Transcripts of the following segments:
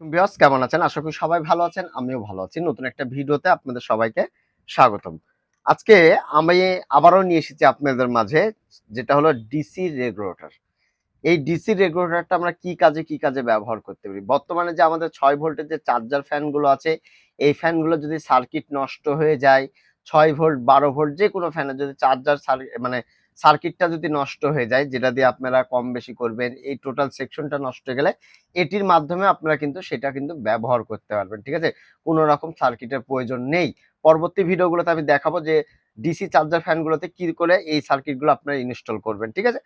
বিয়স কেমন আছেন? আশা করি সবাই ভালো আছেন, আমিও ভালো আছি। নতুন একটা ভিডিওতে আপনাদের সবাইকে স্বাগতম। আজকে আমি আবারও নিয়ে এসেছি আপনাদের মাঝে, যেটা হলো ডিসি রেগুলেটর এই ডিসি রেগুলেটরটা আমরা কি কাজে কি কাজে ব্যবহার করতে পারি? বর্তমানে যে আমাদের ছয় ভোল্টের যে চার্জার ফ্যানগুলো আছে, এই ফ্যানগুলো যদি সার্কিট নষ্ট হয়ে যায়, ছয় ভোল্ট, বারো ভোল্ট যে কোনো ফ্যানের যদি চার্জার মানে সার্কিটটা যদি নষ্ট হয়ে যায়, যেটা দিয়ে আপনারা কম বেশি করবেন, এই টোটাল সেকশনটা নষ্ট হয়ে গেলে এটির মাধ্যমে আপনারা কিন্তু সেটা কিন্তু ব্যবহার করতে পারবেন, ঠিক আছে? কোনো রকম সার্কিটের প্রয়োজন নেই। পরবর্তী ভিডিওগুলোতে আমি দেখাবো যে ডিসি চার্জার ফ্যানগুলোতে কী করে এই সার্কিটগুলো আপনারা ইনস্টল করবেন, ঠিক আছে?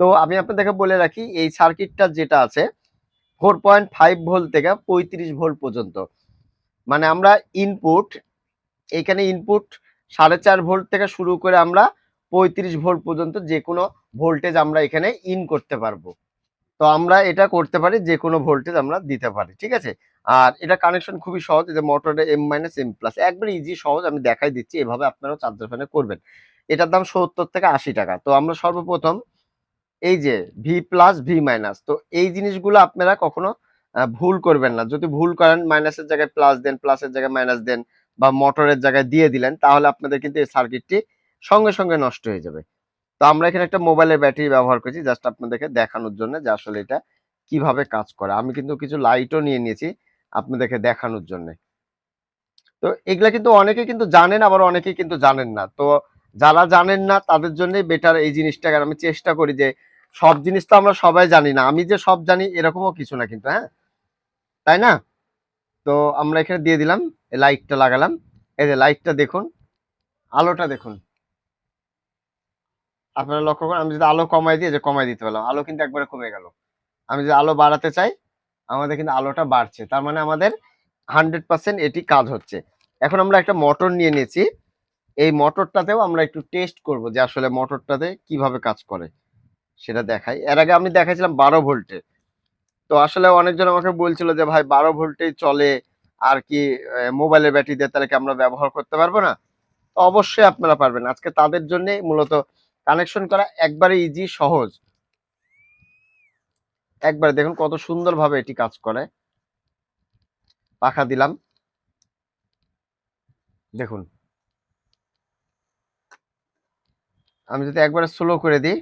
তো আমি আপনাদেরকে বলে রাখি, এই সার্কিটটা যেটা আছে ফোর পয়েন্ট ফাইভ ভোল্ট থেকে পঁয়ত্রিশ ভোল্ট পর্যন্ত। মানে আমরা ইনপুট এইখানে ইনপুট সাড়ে চার ভোল্ট থেকে শুরু করে আমরা পঁয়ত্রিশ ভোল্ট পর্যন্ত যে কোনো ভোল্টেজ আমরা এখানে ইন করতে পারব। তো আমরা এটা করতে পারি যে কোনো ভোল্টেজ আমরা দিতে পারি, ঠিক আছে? আর এটা কানেকশন খুবই সহজ, এই যে মোটরে এম মাইনাস এম প্লাস একবার ইজি সহজ, আমি দেখাই দিচ্ছি, এভাবে আপনারাও চার্জার ফ্যানে করবেন। এটার দাম সত্তর থেকে আশি টাকা। তো আমরা সর্বপ্রথম এই যে ভি প্লাস ভি মাইনাস তো এই জিনিসগুলো আপনারা কখনো ভুল করবেন না। যদি ভুল করেন মাইনাসের জায়গায় প্লাস দেন প্লাসের জায়গায় মাইনাস দেন, বা মোটরের জায়গায় দিয়ে দিলেন, তাহলে আপনাদের কিন্তু এই সার্কিটটি সঙ্গে সঙ্গে নষ্ট হয়ে যাবে। তো আমরা এখানে একটা মোবাইলের ব্যাটারি ব্যবহার করছি জাস্ট আপনাদেরকে দেখানোর জন্য যে আসলে এটা কীভাবে কাজ করে। আমি কিন্তু কিছু লাইটও নিয়ে নিয়েছি আপনাদেরকে দেখানোর জন্য। তো এগুলা কিন্তু অনেকে কিন্তু জানেন, আবার অনেকে কিন্তু জানেন না। তো যারা জানেন না, তাদের জন্য বেটার এই জিনিসটা আমি চেষ্টা করি যে সব জিনিস তো আমরা সবাই জানি না। আমি যে সব জানি, এরকমও কিছু না কিন্তু হ্যাঁ? তাই না? তো আমরা এখানে দিয়ে দিলাম লাইটটা লাগালাম। এই যে লাইটটা দেখুন, আলোটা দেখুন। আপনারা লক্ষ্য করেন, আমি যদি আলো কমাই দিয়ে যে কমাই দিতে পারলাম। আলো কিন্তু একবারে কমে গেল। আমি যদি আলো বাড়াতে চাই, আমাদের কিন্তু আলোটা বাড়ছে। তার মানে আমাদের হান্ড্রেড পার্সেন্ট এটি কাজ হচ্ছে। এখন আমরা একটা মোটর নিয়ে নিয়েছি। এই মোটরটাতেও আমরা একটু টেস্ট করব যে আসলে মোটরটাতে কীভাবে কাজ করে। সেটা দেখাই। এর আগে আমি দেখাইছিলাম বারো ভোল্টে। তো আসলে অনেকজন আমাকে বলছিল যে, ভাই, বারো ভোল্টেই চলে আর কি মোবাইলের ব্যাটারি দিয়ে তাহলে কি আমরা ব্যবহার করতে পারব না? তো অবশ্যই আপনারা পারবেন। আজকে তাদের জন্য মূলত কানেকশন করা একবারে ইজি সহজ। একবারে দেখুন কত সুন্দরভাবে এটি কাজ করে। পাখা দিলাম। দেখুন। আমি যদি একবারে স্লো করে দিই।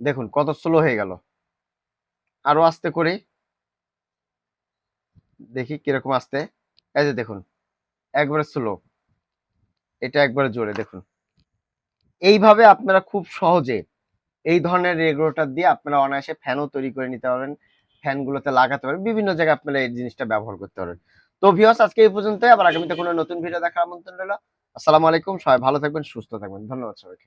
দেখুন কত স্লো হয়ে গেল। আরও আস্তে করি। দেখি কীরকম আস্তে। এই যে দেখুন, একবারে স্লো এটা একবার জোরে দেখুন। এইভাবে আপনারা খুব সহজে এই ধরনের রেগুলেটর দিয়ে আপনারা অনায়াসে ফ্যানও তৈরি করে নিতে পারবেন, ফ্যানগুলোতে লাগাতে পারবেন, বিভিন্ন জায়গায় আপনারা এই জিনিসটা ব্যবহার করতে পারেন তো ভিওস আজকে এই পর্যন্ত আবার আগামীতে কোনো নতুন ভিডিও দেখার আমন্ত্রণ রইল। আসসালামু আলাইকুম, সবাই ভালো থাকবেন, সুস্থ থাকবেন, ধন্যবাদ সবাইকে।